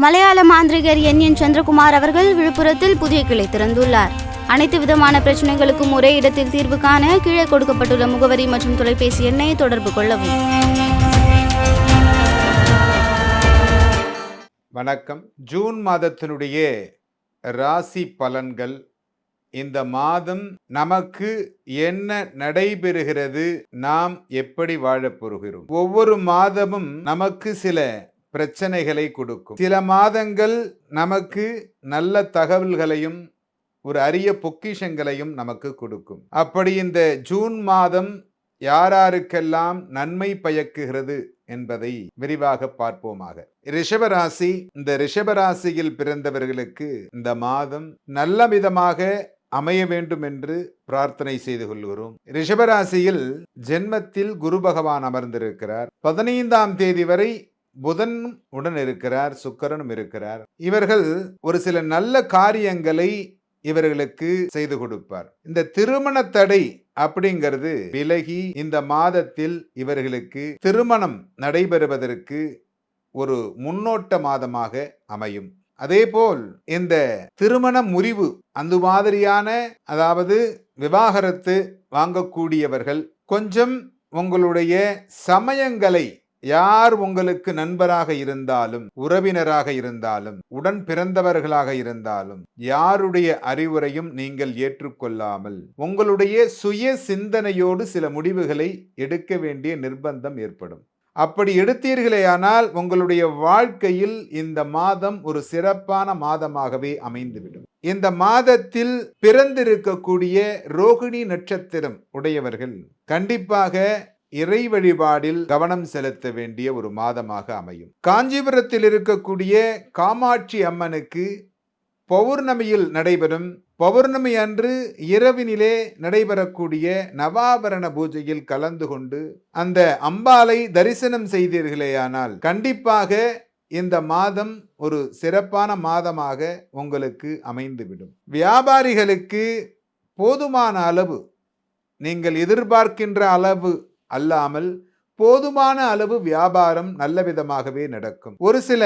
மலையாள மாந்திரிகர் என். என். சந்திரகுமார் அவர்கள் விழுப்புரத்தில் புதிய கிளை திறந்துள்ளார். அனைத்து விதமான பிரச்சனைகளுக்கும் ஒரே இடத்தில் தீர்வு காண கீழே கொடுக்கப்பட்டுள்ள முகவரி மற்றும் தொலைபேசி எண்ணை தொடர்பு கொள்ளவும். வணக்கம். ஜூன் மாதத்தினுடைய ராசி பலன்கள். இந்த மாதம் நமக்கு என்ன நடைபெறுகிறது? நாம் எப்படி வாழப் போகிறோம்? ஒவ்வொரு மாதமும் நமக்கு சில பிரச்சனைகளை கொடுக்கும். சில மாதங்கள் நமக்கு நல்ல தகவல்களையும் ஒரு அரிய பொக்கிஷங்களையும் நமக்கு கொடுக்கும். அப்படி இந்த ஜூன் மாதம் யாராருக்கெல்லாம் நன்மை பயக்குகிறது என்பதை விரிவாக பார்ப்போமாக. ரிஷபராசி இந்த ரிஷபராசியில் பிறந்தவர்களுக்கு இந்த மாதம் நல்ல விதமாக அமைய வேண்டும் என்று பிரார்த்தனை செய்து கொள்கிறோம். ரிஷபராசியில் ஜென்மத்தில் குரு பகவான் அமர்ந்திருக்கிறார். பதினைந்தாம் தேதி வரை புதன் உடன் இருக்கிறார் சுக்கரனும் இருக்கிறார். இவர்கள் ஒரு சில நல்ல காரியங்களை இவர்களுக்கு செய்து கொடுப்பார். இந்த திருமண தடை அப்படிங்கிறது விலகி இந்த மாதத்தில் இவர்களுக்கு திருமணம் நடைபெறுவதற்கு ஒரு முன்னோட்ட மாதமாக அமையும். அதேபோல் இந்த திருமண முறிவு அந்த மாதிரியான அதாவது விவாகரத்து வாங்கக்கூடியவர்கள் கொஞ்சம் உங்களுடைய சமயங்களை யார் உங்களுக்கு நண்பராக இருந்தாலும் உறவினராக இருந்தாலும் உடன் பிறந்தவர்களாக இருந்தாலும் யாருடைய அறிவுரையும் நீங்கள் ஏற்றுக்கொள்ளாமல் உங்களுடைய சுய சிந்தனையோடு சில முடிவுகளை எடுக்க வேண்டிய நிர்பந்தம் ஏற்படும். அப்படி எடுத்தீர்களேயானால் உங்களுடைய வாழ்க்கையில் இந்த மாதம் ஒரு சிறப்பான மாதமாகவே அமைந்துவிடும். இந்த மாதத்தில் பிறந்திருக்கக்கூடிய ரோகிணி நட்சத்திரம் உடையவர்கள் கண்டிப்பாக இறை வழிபாடில் கவனம் செலுத்த வேண்டிய ஒரு மாதமாக அமையும். காஞ்சிபுரத்தில் இருக்கக்கூடிய காமாட்சி அம்மனுக்கு பௌர்ணமியில் நடைபெறும் பௌர்ணமி அன்று இரவினிலே நடைபெறக்கூடிய நவாபரண பூஜையில் கலந்து கொண்டு அந்த அம்பாலை தரிசனம் செய்தீர்களேயானால் கண்டிப்பாக இந்த மாதம் ஒரு சிறப்பான மாதமாக உங்களுக்கு அமைந்துவிடும். வியாபாரிகளுக்கு போதுமான அளவு நீங்கள் எதிர்பார்க்கின்ற அளவு அல்லாமல் போதுமான அளவு வியாபாரம் நல்ல விதமாகவே நடக்கும். ஒரு சில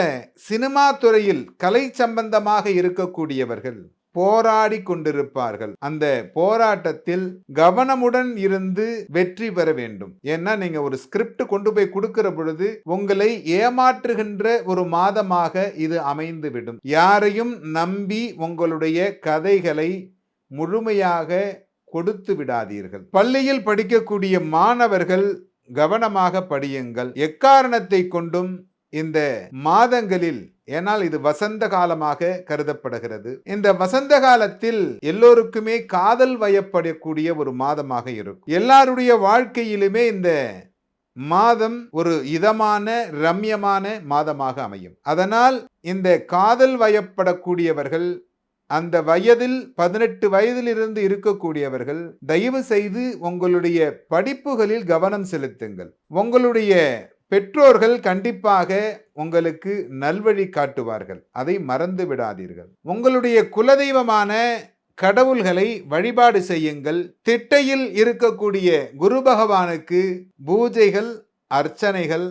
சினிமா துறையில் கலை சம்பந்தமாக இருக்கக்கூடியவர்கள் போராடி கொண்டிருப்பார்கள். அந்த போராட்டத்தில் கவனமுடன் இருந்து வெற்றி பெற வேண்டும். ஏன்னா நீங்க ஒரு ஸ்கிரிப்ட் கொண்டு போய் கொடுக்கிற பொழுது உங்களை ஏமாற்றுகின்ற ஒரு மாதமாக இது அமைந்துவிடும். யாரையும் நம்பி உங்களுடைய கதைகளை முழுமையாக கொடுத்து விடாதீர்கள். பள்ளியில் படிக்கக்கூடிய மாணவர்கள் கவனமாக படியுங்கள். எக்காரணத்தை கொண்டும் இந்த மாதங்களில் ஏனால் இது வசந்த காலமாக கருதப்படுகிறது இந்த வசந்த காலத்தில் எல்லோருக்குமே காதல் வயப்படக்கூடிய ஒரு மாதமாக இருக்கும். எல்லாருடைய வாழ்க்கையிலுமே இந்த மாதம் ஒரு இதமான ரம்யமான மாதமாக அமையும். அதனால் இந்த காதல் வயப்படக்கூடியவர்கள் அந்த வயதில் பதினெட்டு வயதிலிருந்து இருக்கக்கூடியவர்கள் தயவு செய்து உங்களுடைய படிப்புகளில் கவனம் செலுத்துங்கள். உங்களுடைய பெற்றோர்கள் கண்டிப்பாக உங்களுக்கு நல்வழி காட்டுவார்கள். அதை மறந்து விடாதீர்கள். உங்களுடைய குலதெய்வமான கடவுள்களை வழிபாடு செய்யுங்கள். திட்டையில் இருக்கக்கூடிய குரு பகவானுக்கு பூஜைகள் அர்ச்சனைகள்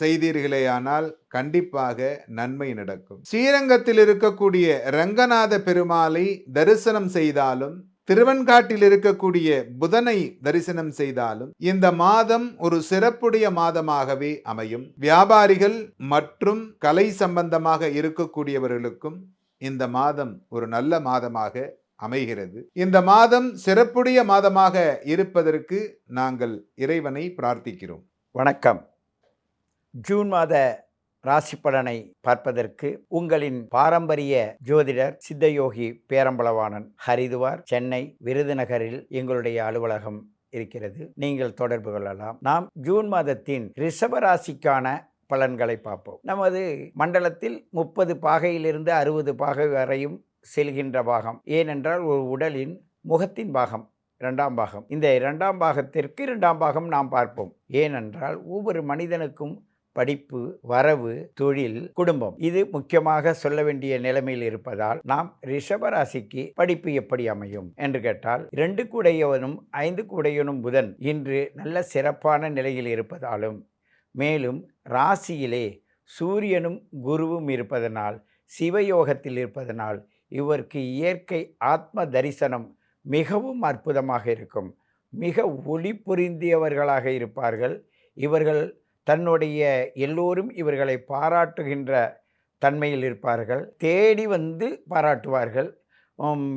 செய்தீர்களேயானால் கண்டிப்பாக நன்மை நடக்கும். ஸ்ரீரங்கத்தில் இருக்கக்கூடிய ரங்கநாத பெருமாளை தரிசனம் செய்தாலும் திருவன்காட்டில் இருக்கக்கூடிய புதனை தரிசனம் செய்தாலும் இந்த மாதம் ஒரு சிறப்புடைய மாதமாகவே அமையும். வியாபாரிகள் மற்றும் கலை சம்பந்தமாக இருக்கக்கூடியவர்களுக்கும் இந்த மாதம் ஒரு நல்ல மாதமாக அமைகிறது. இந்த மாதம் சிறப்புடைய மாதமாக இருப்பதற்கு நாங்கள் இறைவனை பிரார்த்திக்கிறோம். வணக்கம். ஜூன் மாத ராசி பலனை பார்ப்பதற்கு உங்களின் பாரம்பரிய ஜோதிடர் சித்தயோகி பேரம்பளவாணன் ஹரிதுவார் சென்னை விருதுநகரில் எங்களுடைய அலுவலகம் இருக்கிறது. நீங்கள் தொடர்பு கொள்ளலாம். நாம் ஜூன் மாதத்தின் ரிஷப ராசிக்கான பலன்களை பார்ப்போம். நமது மண்டலத்தில் முப்பது பாகையிலிருந்து அறுபது பாகை வரையும் செல்கின்ற பாகம். ஏனென்றால் ஒரு உடலின் முகத்தின் பாகம் இரண்டாம் பாகம். இந்த இரண்டாம் பாகத்திற்கு இரண்டாம் பாகம் நாம் பார்ப்போம். ஏனென்றால் ஒவ்வொரு மனிதனுக்கும் படிப்பு வரவு தொழில் குடும்பம். இது முக்கியமாக சொல்ல வேண்டிய நிலைமையில் இருப்பதால் நாம் ரிஷபராசிக்கு படிப்பு எப்படி அமையும் என்று கேட்டால் இரண்டு கூடையவனும் ஐந்து கூடையவனும் புதன் இன்று நல்ல சிறப்பான நிலையில் இருப்பதாலும் மேலும் ராசியிலே சூரியனும் குருவும் இருப்பதனால் சிவயோகத்தில் இருப்பதனால் இவருக்கு இயற்கை ஆத்ம தரிசனம் மிகவும் அற்புதமாக இருக்கும். மிக ஒளி புரிந்தியவர்களாக இருப்பார்கள். இவர்கள் தன்னுடைய எல்லோரும் இவர்களை பாராட்டுகின்ற தன்மையில் இருப்பார்கள். தேடி வந்து பாராட்டுவார்கள்.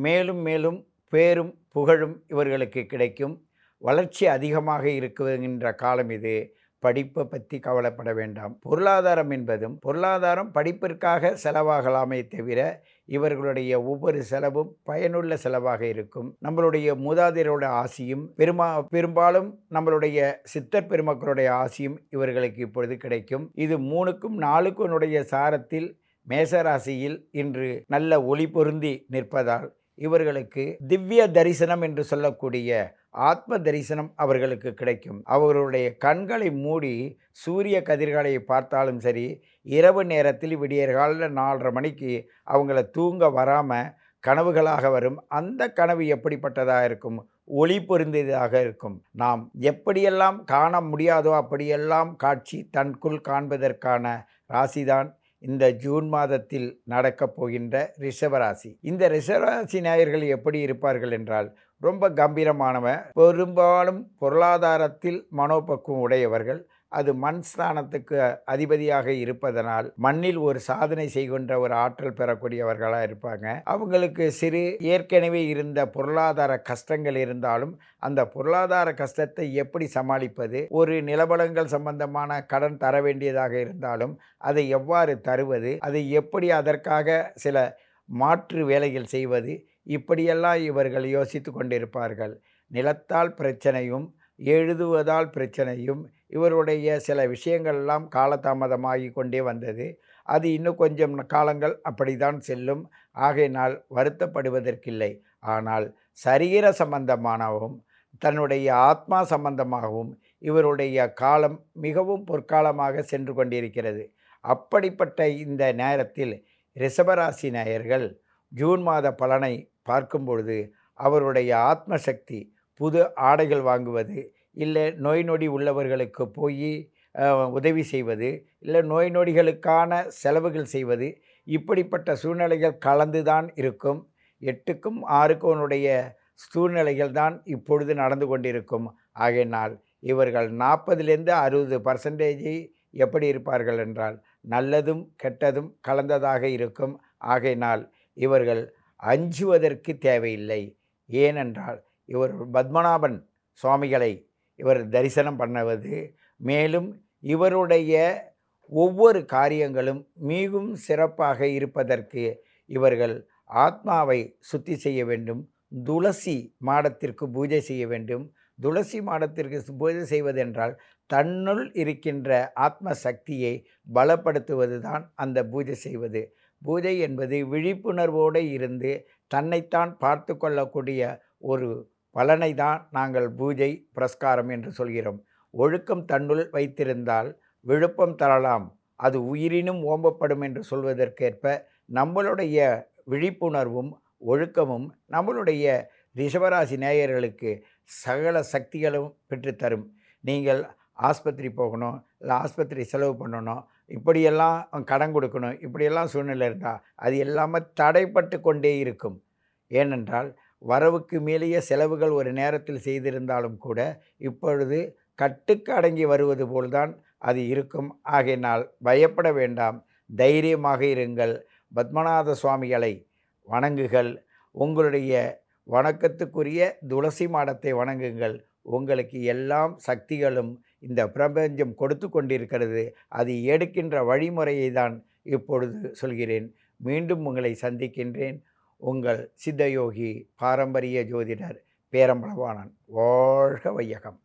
மேலும் மேலும் பேரும் புகழும் இவர்களுக்கு கிடைக்கும். வளர்ச்சி அதிகமாக இருக்குகின்ற காலம் இது. படிப்பை பற்றி கவலைப்பட வேண்டாம். பொருளாதாரம் என்பதும் பொருளாதாரம் படிப்பிற்காக செலவாகலாமே தவிர இவர்களுடைய ஒவ்வொரு செலவும் பயனுள்ள செலவாக இருக்கும். நம்மளுடைய மூதாதையரோட ஆசியும் பெருமா பெரும்பாலும் நம்மளுடைய சித்தர் பெருமக்களுடைய ஆசியும் இவர்களுக்கு இப்பொழுது கிடைக்கும். இது மூணுக்கும் நாலுக்குனுடைய சாரத்தில் மேசராசியில் இன்று நல்ல ஒளி பொருந்தி நிற்பதால் இவர்களுக்கு திவ்ய தரிசனம் என்று சொல்லக்கூடிய ஆத்ம தரிசனம் அவர்களுக்கு கிடைக்கும். அவர்களுடைய கண்களை மூடி சூரிய கதிர்களை பார்த்தாலும் சரி இரவு நேரத்தில் விடியற்காலில் நாலரை மணிக்கு அவங்கள தூங்க வராமல் கனவுகளாக வரும். அந்த கனவு எப்படிப்பட்டதாக இருக்கும்? ஒளி பொருந்தியதாக இருக்கும். நாம் எப்படியெல்லாம் காண முடியாதோ அப்படியெல்லாம் காட்சி தன்குள் காண்பதற்கான ராசிதான். இந்த ஜூன் மாதத்தில் நடக்கப் போகின்ற ரிஷபராசி. இந்த ரிஷபராசி நாயர்கள் எப்படி இருப்பார்கள் என்றால் ரொம்ப கம்பீரமானவன் பெரும்பாலும் பொருளாதாரத்தில் மனோபக்குவம் உடையவர்கள். அது மண் ஸ்தானத்துக்கு அதிபதியாக இருப்பதனால் மண்ணில் ஒரு சாதனை செய்கின்ற ஒரு ஆற்றல் பெறக்கூடியவர்களாக இருப்பாங்க. அவங்களுக்கு சிறு ஏற்கனவே இருந்த பொருளாதார கஷ்டங்கள் இருந்தாலும் அந்த பொருளாதார கஷ்டத்தை எப்படி சமாளிப்பது ஒரு நிலபலங்கள் சம்பந்தமான கடன் தர வேண்டியதாக இருந்தாலும் அதை எவ்வாறு தருவது அதை எப்படி அதற்காக சில மாற்று வேலைகள் செய்வது இப்படியெல்லாம் இவர்கள் யோசித்து கொண்டிருப்பார்கள். நிலத்தால் பிரச்சனையும் எழுதுவதால் பிரச்சனையும் இவருடைய சில விஷயங்கள்லாம் காலதாமதமாகி கொண்டே வந்தது. அது இன்னும் கொஞ்சம் காலங்கள் அப்படித்தான் செல்லும். ஆகையினால் வருத்தப்படுவதற்கில்லை. ஆனால் சரீர சம்பந்தமானவும் தன்னுடைய ஆத்மா சம்பந்தமாகவும் இவருடைய காலம் மிகவும் பொற்காலமாக சென்று கொண்டிருக்கிறது. அப்படிப்பட்ட இந்த நேரத்தில் ரிஷபராசி நேயர்கள் ஜூன் மாத பலனை பார்க்கும் பொழுது அவருடைய ஆத்ம சக்தி புது ஆடைகள் வாங்குவது இல்லை நோய் நொடி உள்ளவர்களுக்கு போய் உதவி செய்வது இல்லை நோய் நொடிகளுக்கான செலவுகள் செய்வது இப்படிப்பட்ட சூழ்நிலைகள் கலந்து தான் இருக்கும். எட்டுக்கும் ஆறுக்கும்னுடைய சூழ்நிலைகள் தான் இப்பொழுது நடந்து கொண்டிருக்கும். ஆகையினால் இவர்கள் நாற்பதுலேருந்து அறுபது பர்சன்டேஜை எப்படி இருப்பார்கள் என்றால் நல்லதும் கெட்டதும் கலந்ததாக இருக்கும். ஆகையினால் இவர்கள் அஞ்சுவதற்கு தேவையில்லை. ஏனென்றால் இவர் பத்மநாபன் சுவாமிகளை இவர் தரிசனம் பண்ணுவது. மேலும் இவருடைய ஒவ்வொரு காரியங்களும் மிகவும் சிறப்பாக இருப்பதற்கு இவர்கள் ஆத்மாவை சுத்தி செய்ய வேண்டும். துளசி மாடத்திற்கு பூஜை செய்ய வேண்டும். துளசி மாடத்திற்கு பூஜை செய்வதென்றால் தன்னுள் இருக்கின்ற ஆத்ம சக்தியை பலப்படுத்துவது தான் அந்த பூஜை செய்வது. பூஜை என்பது விழிப்புணர்வோடு இருந்து தன்னைத்தான் பார்த்து கொள்ளக்கூடிய ஒரு பலனை தான் நாங்கள் பூஜை புரஸ்காரம் என்று சொல்கிறோம். ஒழுக்கம் தன்னுள் வைத்திருந்தால் விழுப்பம் தரலாம். அது உயிரினும் ஓம்பப்படும் என்று சொல்வதற்கேற்ப நம்மளுடைய விழிப்புணர்வும் ஒழுக்கமும் நம்மளுடைய ரிஷபராசி நேயர்களுக்கு சகல சக்திகளும் பெற்றுத்தரும். நீங்கள் ஆஸ்பத்திரி போகணும் இல்லை ஆஸ்பத்திரி செலவு பண்ணணும் இப்படியெல்லாம் கடன் கொடுக்கணும் இப்படியெல்லாம் சூழ்நிலை இருந்தால் அது எல்லாமே தடைப்பட்டு கொண்டே இருக்கும். ஏனென்றால் வரவுக்கு மேலேயே செலவுகள் ஒரு நேரத்தில் செய்திருந்தாலும் கூட இப்பொழுது கட்டுக்கு அடங்கி வருவது போல்தான் அது இருக்கும். ஆகையினால் பயப்பட வேண்டாம். தைரியமாக இருங்கள். பத்மநாத சுவாமிகளை வணங்குகள். உங்களுடைய வணக்கத்துக்குரிய துளசி மாடத்தை வணங்குங்கள். உங்களுக்கு எல்லாம் சக்திகளும் இந்த பிரபஞ்சம் கொடுத்து கொண்டிருக்கிறது. அது எடுக்கின்ற வழிமுறையை தான் இப்பொழுது சொல்கிறேன். மீண்டும் உங்களை சந்திக்கின்றேன். உங்கள் சித்தயோகி பாரம்பரிய ஜோதிடர் பேரம்பளவானன் வாழ்க வையகம்.